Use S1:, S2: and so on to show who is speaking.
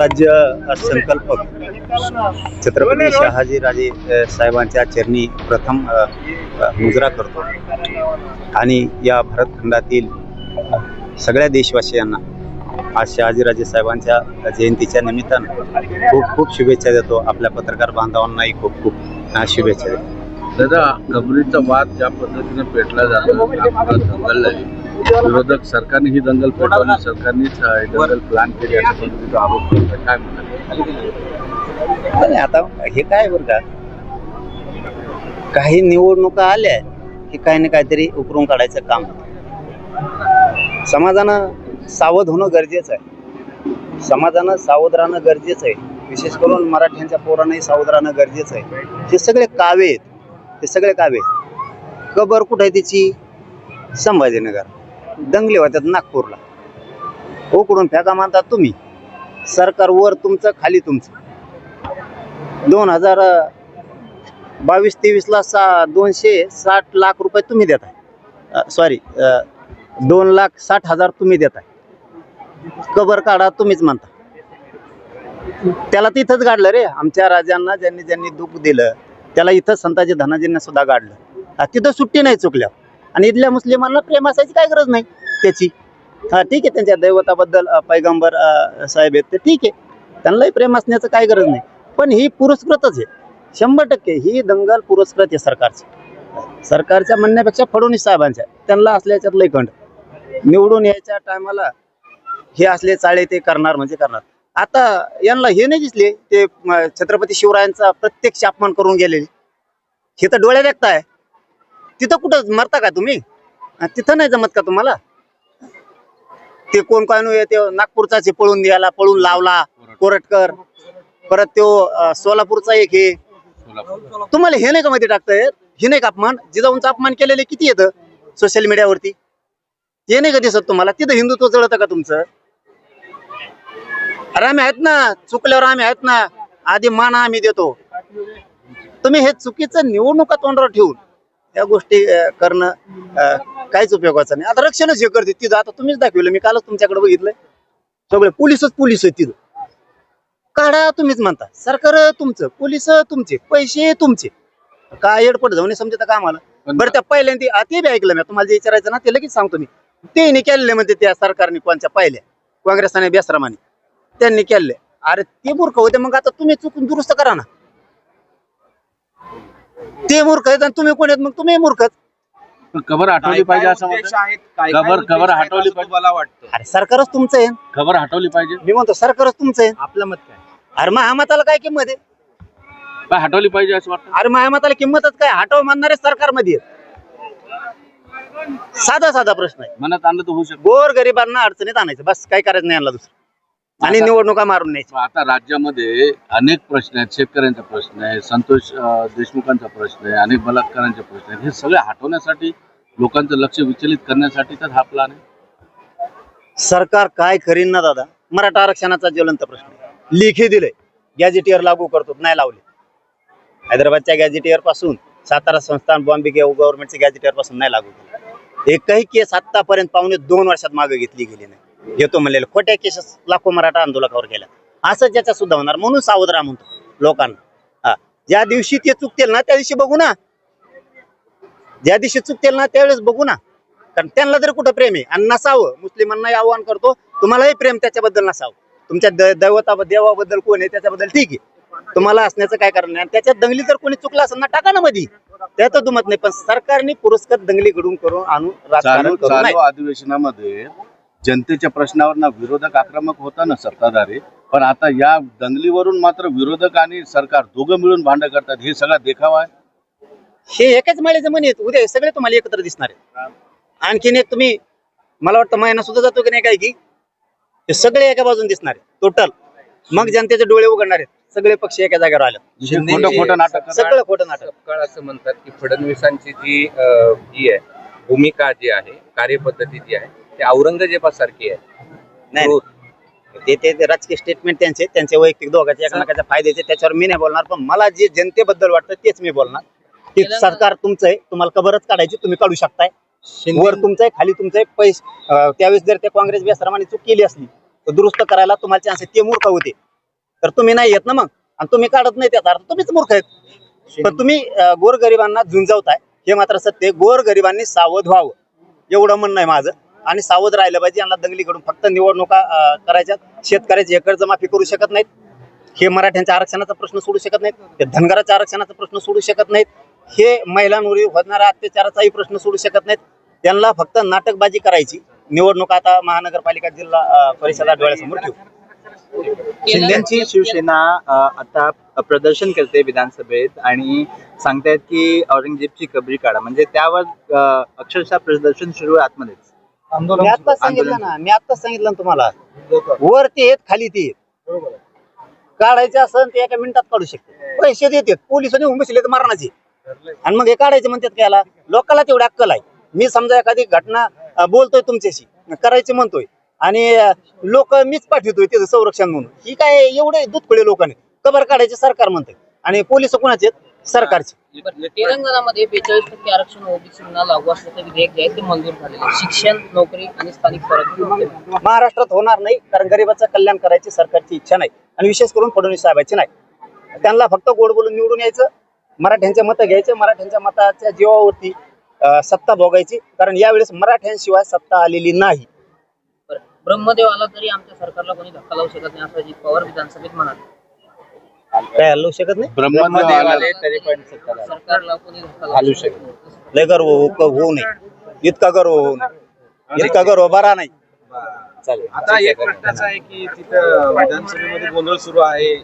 S1: राज्य संकल्पक छत्रपती शहाजीराजे साहेबांच्या चरणी प्रथम मुजरा करतो. आणि या भरतखंडातील सगळ्या देशवासियांना आज शहाजीराजे साहेबांच्या जयंतीच्या निमित्तानं खूप खूप शुभेच्छा देतो. आपल्या पत्रकार बांधवांनाही खूप खूप शुभेच्छा देतो.
S2: दादा कबरीचा वाद ज्या पद्धतीने पेटला जातो विरोधक सरकारने ही दंगल पेटवली सरकारनेच दंगल प्लॅन केली अशा पद्धतीचा आरोप काय म्हणतात?
S1: आता हे काय बरं का? काही निवडणुका आल्या की काही ना काहीतरी उकरून काढायचं काम समाजानं सावध होणं गरजेचं आहे. समाजानं सावध राहणं गरजेचं आहे. विशेष करून मराठ्यांच्या पोरांनाही सावध राहणं गरजेचं आहे. हे सगळे कावे आहेत. हे सगळे कावे आहेत. कबर कुठे आहे तिची? संभाजीनगर. दंगले होतात नागपूरला. उकडून फेका मानतात तुम्ही. सरकार वर तुमचं खाली तुमचं. दोन हजार बावीस तेवीसला सा दोनशे साठ लाख रुपये तुम्ही देताय. सॉरी दोन लाख साठ हजार तुम्ही देताय. कबर काढा तुम्हीच म्हणता. त्याला तिथंच गाडलं रे. आमच्या राजांना ज्यांनी ज्यांनी दुःख दिलं त्याला इथं संताजी धनाजींना सुद्धा गाडलं. तिथं सुट्टी नाही चुकल्या. आणि इथल्या मुस्लिमांना प्रेम असायची काय गरज नाही त्याची. हा ठीक आहे त्यांच्या दैवताबद्दल पैगंबर साहेब आहेत ते ठीक आहे. त्यांनाही प्रेम असण्याचं काय गरज नाही. पण ही पुरस्कृतच आहे. शंभर टक्के ही दंगल पुरस्कृत आहे सरकारची. सरकारच्या म्हणण्यापेक्षा फडणवीस साहेबांच्या. त्यांना असल्याच्यात लय खंड निवडून यायच्या टायमाला हे असले चाळे ते करणार म्हणजे करणार. आता यांना हे नाही दिसले ते छत्रपती शिवरायांचा प्रत्यक्ष अपमान करून गेलेले. हे तर डोळ्यात व्यक्त आहे. तिथं कुठं मरता का तुम्ही? तिथं नाही जमत का तुम्हाला? ते कोण काय नु ते नागपूरचा पळून द्यायला पळून लावला कोरटकर. परत तो सोलापूरचा एक हे तुम्हाला हे नाही का मध्ये टाकताय? हे नाही का अपमान? जिजाऊंचा अपमान केलेले किती येतं सोशल मीडियावरती हे नाही का दिसत तुम्हाला? तिथं हिंदुत्व जळतं का तुमचं? अरे आम्ही आहेत ना चुकल्यावर आम्ही आहेत ना आधी मान आम्ही देतो. तुम्ही हे चुकीचं निवडणुका तोंडावर ठेवून या गोष्टी करणं काहीच उपयोगाचं नाही. आता रक्षणच हे करते तिथं. आता तुम्हीच दाखवलं मी कालच तुमच्याकडे बघितलंय. सगळे पोलिसच पोलीस आहेत तिथं. काढा तुम्हीच म्हणता. सरकार तुमचं पोलीस तुमचे पैसे तुमचे. काय एडपट जाऊन समजत का आम्हाला? बरं त्या पहिल्यांदा ते बी ऐकलं मी. तुम्हाला जे विचारायचं ना ते लगेच सांगतो मी. ते नाही केलेले म्हणते त्या सरकारने कोणच्या पहिल्या? काँग्रेसाने बेसरामाने. त्यांनी केले अरे ते मूर्ख होते मग आता तुम्ही चुकून दुरुस्त करा ना. ते मूर्ख आहेत आणि तुम्ही कोण आहेत? मग तुम्ही मूर्खच
S2: पण कबर हटवली पाहिजे असं म्हणतात कबर कबर हटवली पाहिजे
S3: मला वाटतं?
S1: अरे सरकारच तुमचं आहे.
S2: खबर हटवली पाहिजे.
S1: मी म्हणतो सरकारच तुमचं आहे.
S3: आपलं मत काय?
S1: अरे महामताला काय किंमत आहे?
S2: काय हटवली पाहिजे असं वाटतं?
S1: अरे महामताला किंमतच काय? हटव म्हणणारे सरकारमध्ये आहेत. साधा साधा प्रश्न आहे.
S2: मनात आणलं तर होऊ शकतो.
S1: गोर गरिबांना अडचणीत आणायचं. बस काय करायचं नाही यांना दुसरं. आणि निवडणुका मारून न्यायचं
S2: पण आता राज्यामध्ये अनेक प्रश्न आहेत शेतकऱ्यांचा प्रश्न आहे संतोष देशमुखांचा प्रश्न आहे अनेक बलात्कारांचे प्रश्न आहेत. हे सगळे हटवण्यासाठी लोकांचं लक्ष विचलित करण्यासाठी तर हा प्लान आहे.
S1: सरकार काय करीन ना दादा? मराठा आरक्षणाचा ज्वलंत प्रश्न आहे. लेखी दिले गॅजेटियर लागू करतो नाही लावले. हैदराबादच्या गॅजेटियरपासून सातारा संस्थान बॉम्बे गव्हर्नमेंटच्या गॅजेटियरपासून नाही लागू केले. एकही केस आतापर्यंत पावणे दोन वर्षात मागे घेतली गेली नाही. घेतो म्हणलेलं खोट्या केसेस लाखो मराठा आंदोलकावर केल्या असं ज्याच्या सुद्धा होणार म्हणून सावध राहा म्हणतो लोकांना. हा. ज्या दिवशी ते चुकतील ना त्या दिवशी बघू ना. ज्या दिवशी चुकतील ना त्यावेळेस बघू ना. कारण त्यांना जर कुठं प्रेम आहे आणि नसावं मुस्लिमांनाही आव्हान करतो तुम्हालाही प्रेम त्याच्याबद्दल नसावं. तुमच्या द- दैवता देवाबद्दल कोण आहे त्याच्याबद्दल ठीक आहे. तुम्हाला असण्याचं काय कारण नाही. आणि त्याच्यात दंगली जर कोणी चुकला असेल ना टाका ना मधी. त्यात दुमत नाही. पण सरकारने पुरस्कार दंगली घडून करून आणून राजकारण
S2: अधिवेशनामध्ये जनतेच्या प्रश्नावर ना विरोधक आक्रमक होता ना सत्ताधारी पण आता या दंगलीवरून मात्र विरोधक आणि सरकार दोघं मिळून भांडण करतात हे सगळा देखावा आहे.
S1: हे एकाच माळेचं म्हणे. उद्या हे सगळे तुम्हाला एकत्र दिसणार आहेत. आणखीन एक तुम्ही मला वाटतं महिना सुद्धा जातो की नाही काय की? हे सगळे एका बाजून दिसणार आहेत. टोटल मग जनतेचे डोळे उघडणार आहेत. सगळे पक्ष एका जागेवर आले.
S2: जे खोटं खोटं नाटक.
S1: सगळं खोटं नाटक.
S3: सपकाळ असं म्हणतात की फडणवीसांची जी अं, ही आहे भूमिका जी आहे कार्यपद्धती जी आहे ती औरंगजेबासारखी आहे.
S1: नाही ते ते ते राजकीय स्टेटमेंट त्यांचे त्यांचे वैयक्तिक दोघांचे एकमेकाच्या फायद्याचे त्याच्यावर मी नाही बोलणार पण मला जे जनतेबद्दल वाटतं तेच मी बोलणार. की सरकार तुमचं आहे तुम्हाला कबरच काढायची तुम्ही काढू शकताय. वर तुमचं आहे खाली तुमचं आहे पैसे त्यावेळेस जर ते काँग्रेस बेसरामाने चूक केली असली तर दुरुस्त करायला तुम्हाला चान्स ते मूर्ख होते. तर तुम्ही नाही येत ना मग? आणि तुम्ही काढत नाही त्याचा अर्थ तुम्हीच मूर्ख आहेत. पण तुम्ही गोरगरिबांना झुंजवताय हे मात्र सत्य आहे. गोरगरिबांनी सावध व्हावं. एवढं म्हणणं आहे माझं. आणि सावध राहिलं पाहिजे. यांना दंगलीकडून फक्त निवडणुका करायच्या शेतकऱ्याची हे करू शकत नाहीत. हे मराठ्यांच्या आरक्षणाचा प्रश्न सोडू शकत नाहीत. ते धनगराच्या आरक्षणाचा प्रश्न सोडू शकत नाहीत. हे महिलांवर होणाऱ्या अत्याचाराचाही प्रश्न सोडू शकत नाहीत. त्यांना फक्त नाटकबाजी करायची. निवडणूक आता महानगरपालिका जिल्हा परिषदा डोळ्यासमोर ठेवू.
S4: शिंदेची शिवसेना आता प्रदर्शन करते विधानसभेत आणि सांगतायत की औरंगजेबची कबरी काढा. म्हणजे त्यावर अक्षरशः प्रदर्शन सुरू आहे आतमध्येच.
S1: मी आता सांगितलं ना मी आता सांगितलं ना तुम्हाला. वर ते येत खाली ते येत काढायचे असेल ते एका मिनिटात काढू शकते. पैसे देतात. पोलिसांनी उंबसले तर मारणाचे. आणि मग हे काढायचे म्हणतात की याला? लोकांना तेवढी अक्कल आहे. मी समजा एखादी घटना अं, बोलतोय तुमच्याशी करायचे म्हणतोय. आणि लोक मीच पाठवतोय त्याचं संरक्षण म्हणून. ही काय एवढे दुधखळे लोकांनी. कबर काढायचे सरकार म्हणते आणि पोलीस कोणाचे आहेत? सरकारचे.
S5: तेलंगणामध्ये बेचाळीस टक्के आरक्षण ओबीसींना लागू असल्याचं विधेयक जे आहे ते मंजूर झालेलं आहे. शिक्षण नोकरी आणि स्थानिक स्वराज्य
S1: महाराष्ट्रात होणार नाही कारण गरिबाचं कल्याण करायची सरकारची इच्छा नाही. आणि विशेष करून फडणवीस साहेबांची नाही. त्यांना फक्त गोड बोलून निवडून यायचं मराठ्यांचे मतं घ्यायचे मराठ्यांच्या मताच्या जीवावरती अं, सत्ता भोगायची. कारण यावेळेस मराठ्यांशिवाय सत्ता आलेली नाही.
S5: बरं. ब्रह्मदेव आला तरी आमच्या सरकारला कोणी धक्का लावू शकत नाही असं अजित पवार विधानसभेत म्हणाले.
S1: काय हलवू शकत नाही?
S2: ब्रह्मदेव आला
S4: आले तरी पण सत्ता
S5: सरकारला कोणी धक्का
S4: घालू
S5: लावू
S4: शकत
S5: शकत नाही.
S1: लय गर्व होऊ होऊ नये. इतका गर्व होऊ नये. इतका गर्व बरा नाही. चालेल
S6: आता एक प्रश्नाचा आहे की तिथं विधानसभेमध्ये गोंधळ सुरू आहे.